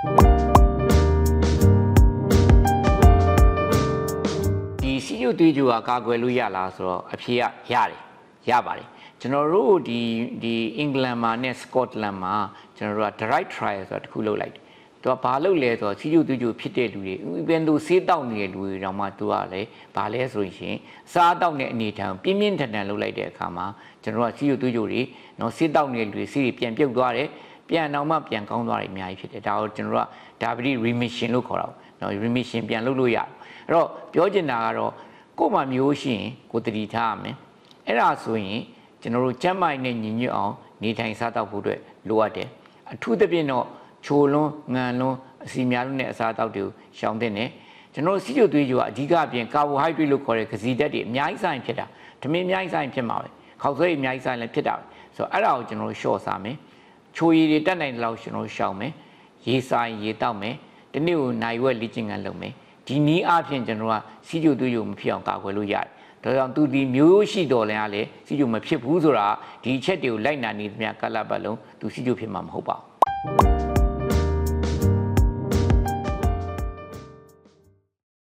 ဒီစီယိုသွေးကြိုကကာကွယ်လို့ရလားဆိုတော့အဖြေကရတယ်ရပါတယ်ကျွန်တော်တို့ဒီဒီအင်္ဂလန်မှာနဲ့စကော့တလန်မှာကျွန်တော်တို့က direct trial ဆိုတာတစ်ခုလုပ်လိုက်တယ်သူကဘာလုပ်လဲဆိုတော့စီယိုသွေးကြိုဖြစ်တဲ့လူတွေဥပင်သူဆေးတောက်နေတဲ့လူတွေတောင်မှသူကလည်းဘာလဲဆိုရင်စားတောက်တဲ့အနေထံပြင်းပြင်းထန်ထန်လုပ်လိုက်တဲ့အခါမှာကျွန်တော်တို့ကစီယိုသွေးကြိုတွေနော်ဆေးတောက်နေတဲ့လူတွေဆေးတွေပြန်ပြုတ်သွားတယ် ပြန်တော့မှပြန်ကောင်းသွားတယ်အများကြီးဖြစ်တယ်ဒါကိုကျွန်တော်တို့က diabetes remission လို့ခေါ်တာပေါ့နော် remission ပြန်လုပ်လို့ရတယ်အဲ့တော့ပြောချင်တာကတော့ကိုယ်မှမျိုးရှိရင်ကိုယ်တတိထားရမယ်အဲ့ဒါဆိုရင်ကျွန်တော်တို့ကျန်းမာရေးနဲ့ညီညွတ်အောင်နေထိုင်စားသောက်ဖို့အတွက်လိုအပ်တယ်အထူးသဖြင့်တော့ချိုလွန်းငံလွန်းအစီများလွန်းတဲ့အစားအသောက်တွေကိုရှောင်သင့်တယ်ကျွန်တော်တို့စီးကျုပ်သွေးကြိုကအဓိကအပြင်ကာဘိုဟိုက်ဒရိတ်လို့ခေါ်တဲ့ကစီဓာတ်တွေအများကြီးဆိုင်ဖြစ်တာဓမင်းအများကြီးဆိုင်ဖြစ်မှာပဲခေါက်ဆွဲအများကြီးဆိုင်လည်းဖြစ်တာပဲဆိုတော့အဲ့ဒါကိုကျွန်တော်တို့ရှော့စားမယ် ချိုရည်တွေတက်နိုင်တဲ့လောက်ကျွန်တော်တို့ရှောင်မယ်ရေဆိုင်ရေတောက်မယ်ဒီနေ့ကိုနိုင်ဝက်လေ့ကျင့်ခန်းလုပ်မယ်ဒီနည်းအားဖြင့်ကျွန်တော်ကစီးကျုပ်သွေးကြိုမဖြစ်အောင်ကာကွယ်လို့ရတယ်ဒါကြောင့်သူဒီမျိုးရှိတော်လည်းအားလေစီကျုပ်မဖြစ်ဘူးဆိုတာဒီအချက်တွေကိုလိုက်နာနေသမျှကလပ်ပတ်လုံးသူစီကျုပ်ဖြစ်မှာမဟုတ်ပါဘူး